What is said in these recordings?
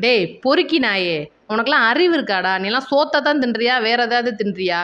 டேய் பொறுக்கி நாயே. அறிவு இருக்காடா. நீலாம் சோத்தை தான் தின்றியா? வேற ஏதாவது தின்றியா?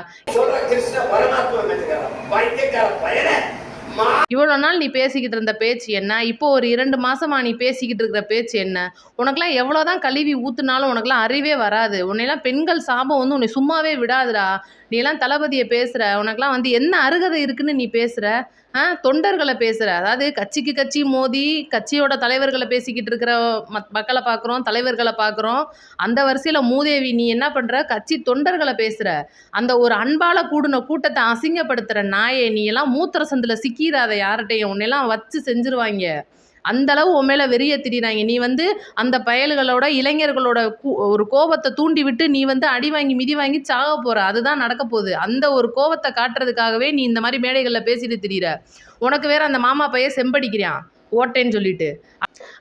இவ்வளோ நாள் நீ பேசிக்கிட்டு இருந்த பேச்சு என்ன? இப்போ ஒரு இரண்டு மாசமா நீ பேசிக்கிட்டு இருக்கிற பேச்சு என்ன? உனக்கெல்லாம் எவ்வளோதான் கழுவி ஊத்துனாலும் உனக்கெல்லாம் அறிவே வராது. உன்னையெல்லாம் பெண்கள் சாபம் வந்து உன்னை சும்மாவே விடாதுடா. நீ எல்லாம் தளபதியை பேசுற. உனக்கெல்லாம் வந்து என்ன அருகதை இருக்குன்னு நீ பேசுற? ஆ தொண்டர்களை பேசுகிற அதாவது கட்சிக்கு கட்சி மோதி கட்சியோட தலைவர்களை பேசிக்கிட்டு இருக்கிற மத் மக்களை பார்க்குறோம் தலைவர்களை பார்க்குறோம் அந்த வரிசையில் மூதேவி நீ என்ன பண்ணுற கட்சி தொண்டர்களை பேசுகிற அந்த ஒரு அன்பால் கூடின கூட்டத்தை அசிங்கப்படுத்துகிற நாயே நீ எல்லாம் மூத்திர சந்தில் சிக்கிறாத யார்கிட்டையும். உன்னையெல்லாம் வச்சு செஞ்சிருவாங்க. அந்தளவு உன் மேலே வெறிய திடீராங்க நீ வந்து அந்த பயல்களோட இளைஞர்களோட கூ- ஒரு கோபத்தை தூண்டி விட்டு நீ வந்து அடி வாங்கி மிதி வாங்கி சாக போற. அதுதான் நடக்க போகுது. அந்த ஒரு கோபத்தை காட்டுறதுக்காகவே நீ இந்த மாதிரி மேடைகளில் பேசிட்டு திரியிற. உனக்கு வேற அந்த மாமா பையன் செம்படிக்கிறான். ஓட்டேன்னு சொல்லிட்டு.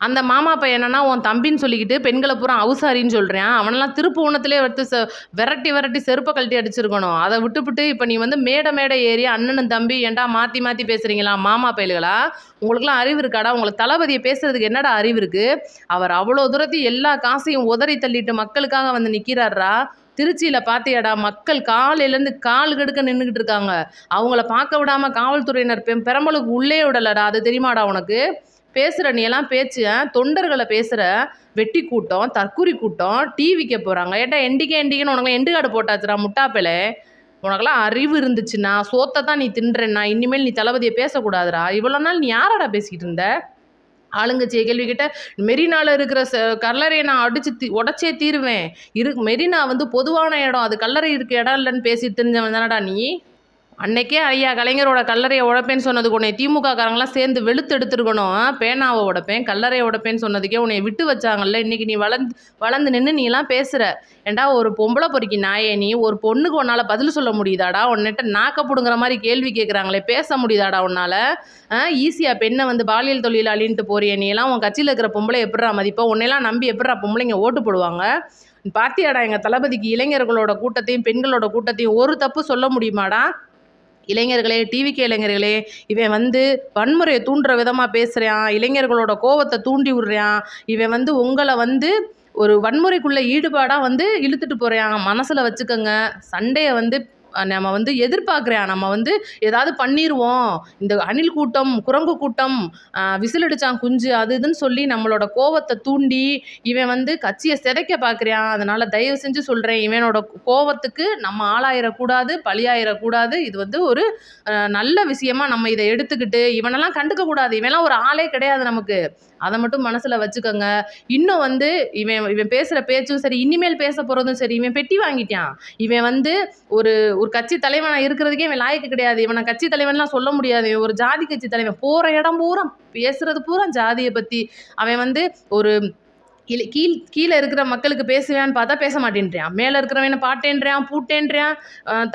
அந்த மாமா பையன் என்னன்னா உன் தம்பின்னு சொல்லிக்கிட்டு பெண்களை பூரா அவுசாரின்னு சொல்கிறேன் அவனெல்லாம் திருப்புவனத்திலே எடுத்து ச விரட்டி விரட்டி செருப்பை கழட்டி அடிச்சிருக்கணும். அதை விட்டுவிட்டு இப்போ நீ வந்து மேடை மேடை ஏறி அண்ணனும் தம்பி ஏன்டா மாற்றி மாற்றி பேசுகிறீங்களா மாமா பயல்களா? உங்களுக்குலாம் அறிவு இருக்காடா? உங்களுக்கு தளபதியை பேசுறதுக்கு என்னடா அறிவு இருக்குது அவர் அவ்வளோ தூரத்தையும் எல்லா காசையும் உதறி தள்ளிட்டு மக்களுக்காக வந்து நிற்கிறாரா திருச்சியில் பார்த்தியாடா மக்கள் காலையிலேருந்து கால் கெடுக்க நின்றுக்கிட்டு இருக்காங்க. அவங்கள பார்க்க விடாமல் காவல்துறையினர் பெ பெரம்பலுக்கு உள்ளே விடலடா அது தெரியுமாடா உனக்கு? பேசுகிற நீ எல்லாம் பேச்சு தொண்டர்களை பேசுகிற வெட்டி கூட்டம் தற்கூரி கூட்டம் டிவிக்கு போகிறாங்க ஏட்டா எண்டிக்கே எண்டிக்கன்னு உனக்கு எண்டு காடு போட்டாச்சுடா முட்டாப்பேலே? உனக்கெல்லாம் அறிவு இருந்துச்சுன்னா சோத்தை தான் நீ தின்றேன்னா இனிமேல் நீ தளபதியை பேசக்கூடாதுடா. இவ்வளோ நாள் நீ யாரடா பேசிக்கிட்டு இருந்த? ஆளுங்கட்சியை கேள்வி கேட்ட மெரினாவில் இருக்கிற ச கல்லறையை நான் அடித்து தி உடச்சே தீருவேன். இரு மெரினா வந்து பொதுவான இடம் அது கல்லறை இருக்க இடம் இல்லைன்னு பேசி தெரிஞ்சவன் தானடா நீ? அன்னைக்கே ஐயா கலைஞரோட கல்லறையை உடைப்பேன்னு சொன்னதுக்கு உன்னை திமுக காரங்களாம் சேர்ந்து வெளுத்து எடுத்துருக்கணும். பேனாவை உடைப்பேன் கல்லறையை உடைப்பேன்னு சொன்னதுக்கே உன்னை விட்டு வச்சாங்கல்ல. இன்னைக்கு நீ வளர்ந்து வளர்ந்து நின்று நீ எல்லாம் பேசுற. ஏண்டா ஒரு பொம்பளை பொறுக்கி நாயே நீ ஒரு பொண்ணுக்கு உன்னால் பதில் சொல்ல முடியுதாடா? உன்னிட்ட நாக்க பிடுங்குற மாதிரி கேள்வி கேட்குறாங்களே பேச முடியுதாடா உன்னால்? ஈஸியாக பெண்ணை வந்து பாலியல் தொழிலாளின்ட்டு போறிய நீ எல்லாம் உன் கட்சியில் இருக்கிற பொம்பளை எப்படிடா மதிப்பா? உன்னையெல்லாம் நம்பி எப்படிறா பொம்பளைங்க ஓட்டு போடுவாங்க? பாத்தியாடா எங்கள் தளபதிக்கு இளைஞர்களோட கூட்டத்தையும் பெண்களோட கூட்டத்தையும் ஒரு தப்பு சொல்ல முடியுமாடா? இளைஞர்களே டிவிக்கு இளைஞர்களே இவன் வந்து வன்முறையை தூண்டுற விதமாக பேசுகிறான் இளைஞர்களோட கோவத்தை தூண்டி விடுறான் இவன் வந்து உங்களை வந்து ஒரு வன்முறைக்குள்ளே ஈடுபாடாக வந்து இழுத்துட்டு போகிறான் மனசில் வச்சுக்கோங்க சண்டையை வந்து நம்ம வந்து எதிர்பார்க்குறேன். நம்ம வந்து ஏதாவது பண்ணிடுவோம் இந்த அணில் கூட்டம் குரங்கு கூட்டம் விசிலடிச்சான் விசில் குஞ்சு அது இதுன்னு சொல்லி நம்மளோட கோவத்தை தூண்டி இவன் வந்து கட்சியை சிதைக்க பார்க்குறான் அதனால் தயவு செஞ்சு சொல்கிறேன் இவனோட கோவத்துக்கு நம்ம ஆளாயிடக்கூடாது பலியாயிடக்கூடாது இது வந்து ஒரு நல்ல விஷயமா நம்ம இதை எடுத்துக்கிட்டு இவனெல்லாம் கண்டுக்க கூடாது இவன்லாம் ஒரு ஆளே கிடையாது நமக்கு. அதை மட்டும் மனசில் வச்சுக்கோங்க. இன்னும் வந்து இவன் இவன் பேசுகிற பேச்சும் சரி இனிமேல் பேச போகிறதும் சரி இவன் பெட்டி வாங்கிட்டான். இவன் வந்து ஒரு ஒரு கட்சி தலைவனாக இருக்கிறதுக்கே இவன் லாயக்கு கிடையாது. இவனை கட்சி தலைவன்லாம் சொல்ல முடியாது. இவன் ஒரு ஜாதி கட்சி தலைவன். போகிற இடம் பூரா பேசுறது பூரா ஜாதியை பற்றி அவன் வந்து ஒரு இல்லை கீழ் கீழே இருக்கிற மக்களுக்கு பேசுவேன்னு பார்த்தா பேச மாட்டேன்றான். மேலே இருக்கிறவன பாட்டேன்றான் பூட்டேன்றான்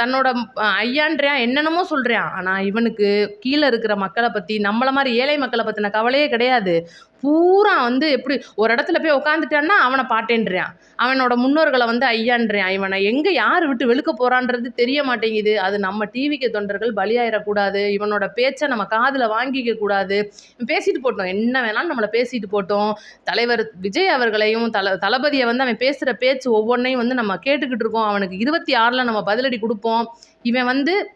தன்னோட ஐயான்றியான் ஐயான்றான் என்னென்னமோ சொல்கிறான் ஆனால் இவனுக்கு கீழே இருக்கிற மக்களை பற்றி நம்மளை மாதிரி ஏழை மக்களை பற்றின கவலையே கிடையாது. பூரா வந்து எப்படி ஒரு இடத்துல போய் உட்காந்துட்டான்னா அவனை பாட்டேன்றான். அவனோட முன்னோர்களை வந்து ஐயான்றான். இவனை எங்கே யார் விட்டு வெளுக்க போகிறான்றது தெரிய மாட்டேங்குது. அது நம்ம டிவிக்கு தொண்டர்கள் பலியாயிடக்கூடாது. இவனோட பேச்சை நம்ம காதில் வாங்கிக்க கூடாது. பேசிட்டு போட்டோம். என்ன வேணாலும் நம்மளை பேசிட்டு போட்டோம். தலைவர் விஜய் அவர்களையும் தல தளபதியை வந்து அவன் பேசுகிற பேச்சு ஒவ்வொன்றையும் வந்து நம்ம கேட்டுக்கிட்டு இருக்கோம். அவனுக்கு இருபத்தி ஆறில் நம்ம பதிலடி கொடுப்போம். இவன் வந்து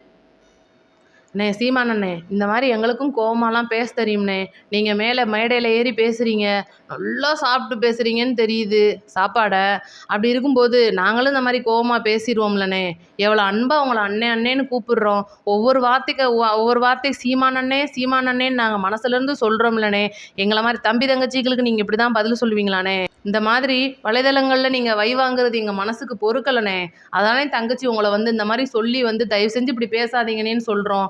அண்ணே சீமானண்ணே இந்த மாதிரி எங்களுக்கும் கோவமாலாம் பேச தெரியும்ண்ணே நீங்கள் மேலே மேடையில் ஏறி பேசுகிறீங்க நல்லா சாப்பிட்டு பேசுகிறீங்கன்னு தெரியுது. சாப்பாடை? அப்படி இருக்கும்போது நாங்களும் இந்த மாதிரி கோவமாக பேசிடுவோம்லண்ணே. எவ்வளோ அன்பாக உங்களை அண்ணே அண்ணேன்னு கூப்பிடுறோம். ஒவ்வொரு வார்த்தைக்கு ஒவ்வொரு வார்த்தை சீமானண்ணே சீமானண்ணேன்னு நாங்கள் மனசுலேருந்து சொல்கிறோம்லண்ணே எங்களை மாதிரி தம்பி தங்கச்சிகளுக்கு நீங்கள் இப்படி தான் பதில் சொல்லுவீங்களாண்ணே. இந்த மாதிரி வலைதளங்களில் நீங்கள் வை வாங்குறது எங்கள் மனசுக்கு பொறுக்கலண்ணே. அதானே தங்கச்சி உங்களை வந்து இந்த மாதிரி சொல்லி வந்து தயவு செஞ்சு இப்படி பேசாதீங்கன்னேன்னு சொல்கிறோம்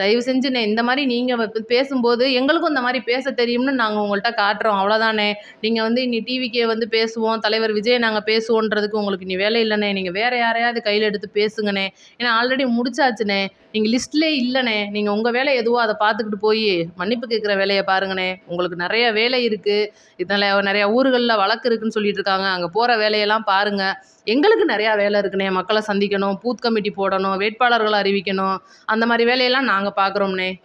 தயவு செஞ்சு இந்த மாதிரி நீங்கள் பேசும்போது எங்களுக்கும் இந்த மாதிரி பேச தெரியும்னு நாங்கள் உங்கள்கிட்ட காட்டுறோம். அவ்வளோதானே நீங்கள் வந்து இனி டிவிக்கே வந்து பேசுவோம். தலைவர் விஜய் நாங்கள் பேசுவோன்றதுக்கு உங்களுக்கு இனி வேலை இல்லைண்ணே நீங்கள் வேறு யாரையாவது கையில் எடுத்து பேசுங்கண்ணே ஏன்னா ஆல்ரெடி முடிச்சாச்சுண்ணே நீங்கள் லிஸ்ட்லே இல்லைண்ணே நீங்கள் உங்கள் வேலை எதுவோ அதை பார்த்துக்கிட்டு போய் மன்னிப்பு கேட்குற வேலையை பாருங்கண்ணே உங்களுக்கு நிறைய வேலை இருக்குது இதில் நிறையா ஊர்களில் வழக்கு இருக்குன்னு சொல்லிட்டு இருக்காங்க. அங்கே போகிற வேலையெல்லாம் பாருங்கள் எங்களுக்கு நிறையா வேலை இருக்குண்ணே மக்களை சந்திக்கணும் பூத் கமிட்டி போடணும் வேட்பாளர்களை அறிவிக்கணும். அந்த மாதிரி வேலையெல்லாம் நாங்கள் பார்க்குறோம்ண்ணே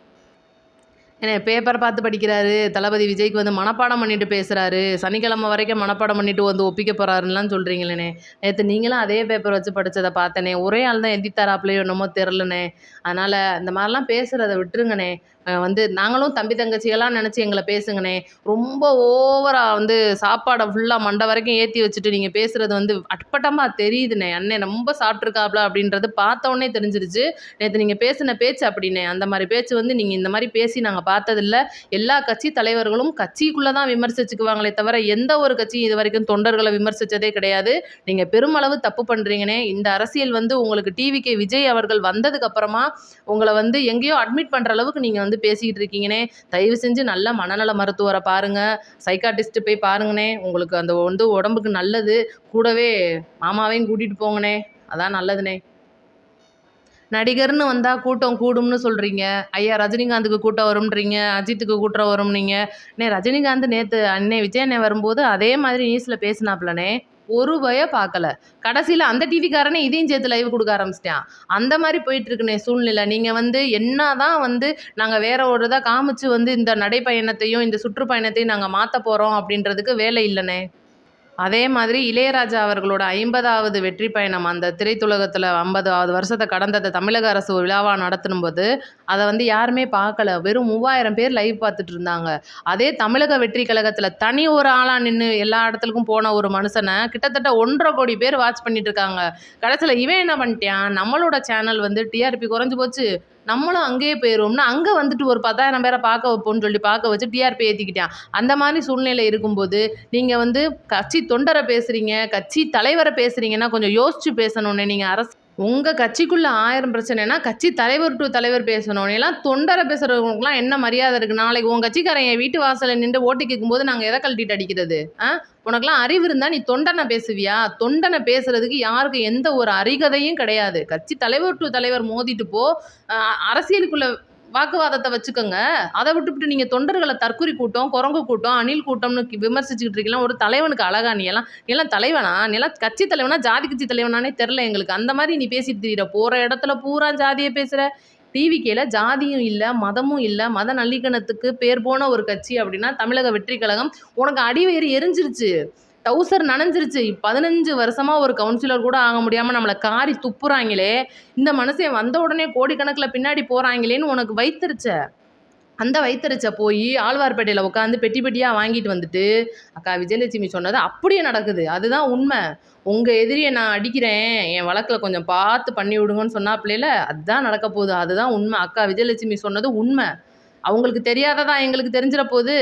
ஏன்னா பேப்பர் பார்த்து படிக்கிறாரு. தளபதி விஜய்க்கு வந்து மனப்பாடம் பண்ணிட்டு பேசுகிறாரு சனிக்கிழமை வரைக்கும் மனப்பாடம் பண்ணிட்டு வந்து ஒப்பிக்க போகிறாருலாம் சொல்கிறீங்களேண்ணே நேற்று நீங்களும் அதே பேப்பர் வச்சு படித்ததை பார்த்தனே ஒரே ஆள் தான் எந்தி என்னமோ தெரிலண்ணே அதனால் இந்த மாதிரிலாம் பேசுகிறத விட்டுருங்கண்ணே வந்து நாங்களும் தம்பி தங்கச்சியெல்லாம் நினச்சி எங்களை பேசுங்கண்ணே. ரொம்ப ஓவராக வந்து சாப்பாடை ஃபுல்லாக மண்டை வரைக்கும் ஏற்றி வச்சுட்டு நீங்கள் பேசுகிறது வந்து அட்பட்டமாக தெரியுதுண்ணே. அண்ணே ரொம்ப சாப்பிட்ருக்காப்ல அப்படின்றது பார்த்தோன்னே தெரிஞ்சிருச்சு. நேற்று நீங்கள் பேசின பேச்சு அப்படின்னே அந்த மாதிரி பேச்சு வந்து நீங்கள் இந்த மாதிரி பேசி நாங்கள் பார்த்ததில்ல. எல்லா கட்சி தலைவர்களும் கட்சிக்குள்ளே தான் விமர்சிச்சுக்குவாங்களே தவிர எந்த ஒரு கட்சியும் இது வரைக்கும் தொண்டர்களை விமர்சித்ததே கிடையாது. நீங்கள் பெருமளவு தப்பு பண்ணுறீங்கண்ணே இந்த அரசியல் வந்து உங்களுக்கு டிவிகே விஜய் அவர்கள் வந்ததுக்கப்புறமா உங்களை வந்து எங்கேயோ அட்மிட் பண்ணுற அளவுக்கு நீங்கள் வந்து பேசிக்கிட்டு இருக்கீங்கண்ணே தயவு செஞ்சு நல்ல மனநல மருத்துவரை பாருங்கள் சைக்காட்டிஸ்ட்டு போய் பாருங்கண்ணே உங்களுக்கு அந்த வந்து உடம்புக்கு நல்லது. கூடவே மாமாவையும் கூட்டிகிட்டு போங்கண்ணே அதான் நல்லதுண்ணே நடிகர்னு வந்தால் கூட்டம் கூடும்னு சொல்கிறீங்க ஐயா ரஜினிகாந்துக்கு கூட்டம் வரும்ன்றீங்க அஜித்துக்கு கூட்டம் வரும்னீங்க. அண்ணே ரஜினிகாந்த் நேற்று அண்ணே விஜய் அண்ணே வரும்போது அதே மாதிரி நியூஸில் பேசினாப்லண்ணே ஒரு பய பார்க்கல. கடைசியில் அந்த டிவிக்காரனே இதையும் சேர்த்து லைவ் கொடுக்க ஆரம்பிச்சிட்டான். அந்த மாதிரி போயிட்டு இருக்குனே சூழ்நிலை. நீங்கள் வந்து என்ன தான் வந்து நாங்கள் வேற ஒரு இதாக காமிச்சு வந்து இந்த நடைப்பயணத்தையும் இந்த சுற்றுப்பயணத்தையும் நாங்கள் மாற்ற போகிறோம் அப்படின்றதுக்கு வேலை இல்லைண்ணே அதே மாதிரி இளையராஜா அவர்களோட ஐம்பதாவது வெற்றி பயணம் அந்த திரைத்துலகத்தில் ஐம்பதாவது வருஷத்தை கடந்ததை தமிழக அரசு விழாவாக நடத்தினும்போது அதை வந்து யாருமே பார்க்கல. வெறும் மூவாயிரம் பேர் லைவ் பார்த்துட்டு இருந்தாங்க. அதே தமிழக வெற்றி கழகத்தில் தனி ஒரு ஆளாக நின்று எல்லா இடத்துக்கும் போன ஒரு மனுஷனை கிட்டத்தட்ட ஒன்றரை கோடி பேர் வாட்ச் பண்ணிட்டு இருக்காங்க. கடைசியில் இவன் என்ன பண்ணிட்டான்? நம்மளோட சேனல் வந்து டிஆர்பி குறைஞ்சி போச்சு. நம்மளும் அங்கேயே போயிடுவோம்னு அங்கே வந்துட்டு ஒரு பத்தாயிரம் பேரை பார்க்க வைப்போம்னு சொல்லி பார்க்க வச்சு டிஆர்பி ஏற்றிக்கிட்டான் அந்த மாதிரி சூழ்நிலை இருக்கும்போது நீங்கள் வந்து கட்சி தொண்டரை பேசுகிறீங்க கட்சி தலைவரை பேசுகிறீங்கன்னா கொஞ்சம் யோசிச்சு பேசணும்னே நீங்கள் அரசு உங்கள் கட்சிக்குள்ளே ஆயிரம் பிரச்சனைனா கட்சி தலைவர் டு தலைவர் பேசணும். எல்லாம் தொண்டரை பேசுகிறவங்களுக்குலாம் என்ன மரியாதை இருக்குது நாளைக்கு உன் கட்சிக்காரன் என் வீட்டு வாசலில் நின்று ஓட்டு கேட்கும்போது நாங்கள் எதை கழட்டிட்டு அடிக்கிறது? ஆ? உனக்குலாம் அறிவு இருந்தால் நீ தொண்டனை பேசுவியா? தொண்டனை பேசுகிறதுக்கு யாருக்கு எந்த ஒரு அறிகதையும் கிடையாது. கட்சி தலைவர் டு தலைவர் மோதிட்டு போ. அரசியலுக்குள்ளே வாக்குவாதத்தை வச்சுக்கோங்க. அதை விட்டுவிட்டு நீங்கள் தொண்டர்களை தற்குறி கூட்டம் குரங்கு கூட்டம் அணில் கூட்டம்னு விமர்சிச்சுக்கிட்டு இருக்கீங்களா ஒரு தலைவனுக்கு அழகா நீ எல்லாம் எல்லாம் தலைவனா? நீ எல்லாம் கட்சி தலைவனா ஜாதி கட்சி தலைவனானே தெரில எங்களுக்கு. அந்த மாதிரி நீ பேசிட்டு தெரியுற. போகிற இடத்துல பூரா ஜாதியை பேசுகிற டிவிக்கேல ஜாதியும் இல்லை மதமும் இல்லை மத நல்லிக்கணத்துக்கு பேர் போன ஒரு கட்சி அப்படின்னா தமிழக வெற்றி கழகம் உனக்கு அடிவேறு எரிஞ்சிருச்சு. டவுசர் நனைஞ்சிருச்சு. பதினஞ்சு வருஷமா ஒரு கவுன்சிலர் கூட ஆக முடியாமல் நம்மளை காரி துப்புறாங்களே. இந்த மனுஷன் வந்த உடனே கோடிக்கணக்கில் பின்னாடி போகிறாங்களேன்னு உனக்கு வைத்திருச்ச அந்த வைத்தறிச்ச போய் ஆழ்வார்பேட்டையில் உட்காந்து பெட்டி பெட்டியாக வாங்கிட்டு வந்துட்டு அக்கா விஜயலட்சுமி சொன்னது அப்படியே நடக்குது. அதுதான் உண்மை. உங்கள் எதிரியை நான் அடிக்கிறேன். என் வழக்கில் கொஞ்சம் பார்த்து பண்ணி விடுங்கன்னு சொன்னாப்புல அதுதான் நடக்க போகுது. அதுதான் உண்மை. அக்கா விஜயலட்சுமி சொன்னது உண்மை. அவங்களுக்கு தெரியாததா எங்களுக்கு தெரிஞ்சிட போகுது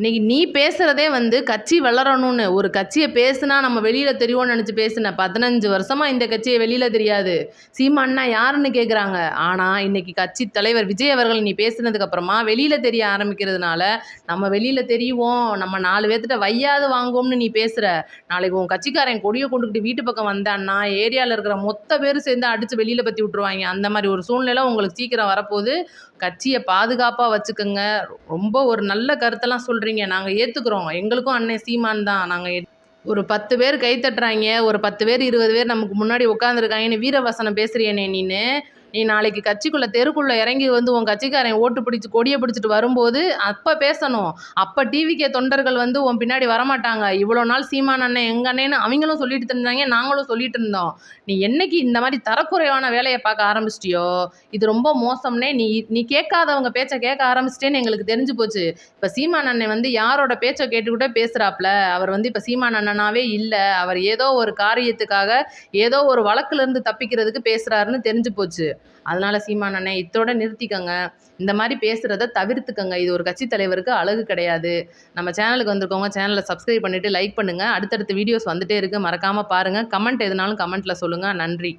இன்றைக்கி நீ பேசுகிறதே வந்து கட்சி வளரணும்னு. ஒரு கட்சியை பேசுனா நம்ம வெளியில் தெரியும்னு நினச்சி பேசின பதினஞ்சு வருஷமாக இந்த கட்சியை வெளியில் தெரியாது. சீமான்னா யாருன்னு கேட்குறாங்க ஆனால் இன்றைக்கி கட்சி தலைவர் விஜய் அவர்கள் நீ பேசுனதுக்கப்புறமா வெளியில் தெரிய ஆரம்பிக்கிறதுனால நம்ம வெளியில் தெரியுவோம். நம்ம நாலு பேர்த்திட்ட வையாது வாங்குவோம்னு நீ பேசுகிற நாளைக்கு உன் கட்சிக்காரன் கொடியை கொண்டுக்கிட்டு வீட்டு பக்கம் வந்தான்னா ஏரியாவில் இருக்கிற மொத்த பேரும் சேர்ந்து அடித்து வெளியில் பற்றி விட்ருவாங்க அந்த மாதிரி ஒரு சூழ்நிலை உங்களுக்கு சீக்கிரம் வரப்போகுது. கட்சியை பாதுகாப்பாக வச்சுக்கோங்க. ரொம்ப ஒரு நல்ல கருத்தெல்லாம் சொல்கிறீங்க நாங்கள் ஏற்றுக்குறோம் எங்களுக்கும் அண்ணன் சீமான் தான். நாங்கள் ஒரு பத்து பேர் கை தட்டுறாங்க. ஒரு பத்து பேர் இருபது பேர் நமக்கு முன்னாடி உட்காந்துருக்காங்கன்னு வீரவசனம் பேசுறியனே நீனு? நீ நாளைக்கு கட்சிக்குள்ளே தெருக்குள்ளே இறங்கி வந்து உன் கட்சிக்காரன் ஓட்டு பிடிச்சி கொடியை பிடிச்சிட்டு வரும்போது அப்போ பேசணும். அப்போ டிவிக்கே தொண்டர்கள் வந்து உன் பின்னாடி வரமாட்டாங்க. இவ்வளோ நாள் சீமான் அண்ணன் எங்கள் அண்ணேன்னு அவங்களும் சொல்லிட்டு இருந்தாங்க நாங்களும் சொல்லிட்டு இருந்தோம். நீ என்னைக்கு இந்த மாதிரி தரக்குறைவான வேலையை பார்க்க ஆரம்பிச்சிட்டியோ? இது ரொம்ப மோசம்னே நீ நீ கேட்காதவங்க பேச்சை கேட்க ஆரம்பிச்சிட்டேன்னு எங்களுக்கு தெரிஞ்சு போச்சு. இப்போ சீமான் அண்ணன் வந்து யாரோட பேச்சை கேட்டுக்கிட்டே பேசுகிறாப்புல அவர் வந்து இப்போ சீமான் அண்ணனாவே இல்லை. அவர் ஏதோ ஒரு காரியத்துக்காக ஏதோ ஒரு வழக்குலேருந்து தப்பிக்கிறதுக்கு பேசுகிறாருன்னு தெரிஞ்சு போச்சு. அதனால சீமான் அண்ணன் இத்தோட நிறுத்திக்கங்க. இந்த மாதிரி பேசுகிறத தவிர்த்துக்கங்க. இது ஒரு கட்சி தலைவருக்கு அழகு கிடையாது. நம்ம சேனலுக்கு வந்திருக்கவங்க சேனலை சப்ஸ்கிரைப் பண்ணிவிட்டு லைக் பண்ணுங்கள் அடுத்தடுத்த வீடியோஸ் வந்துட்டே இருக்குது மறக்காமல் பாருங்கள் கமெண்ட் எதுனாலும் கமெண்ட்டில் சொல்லுங்கள் நன்றி.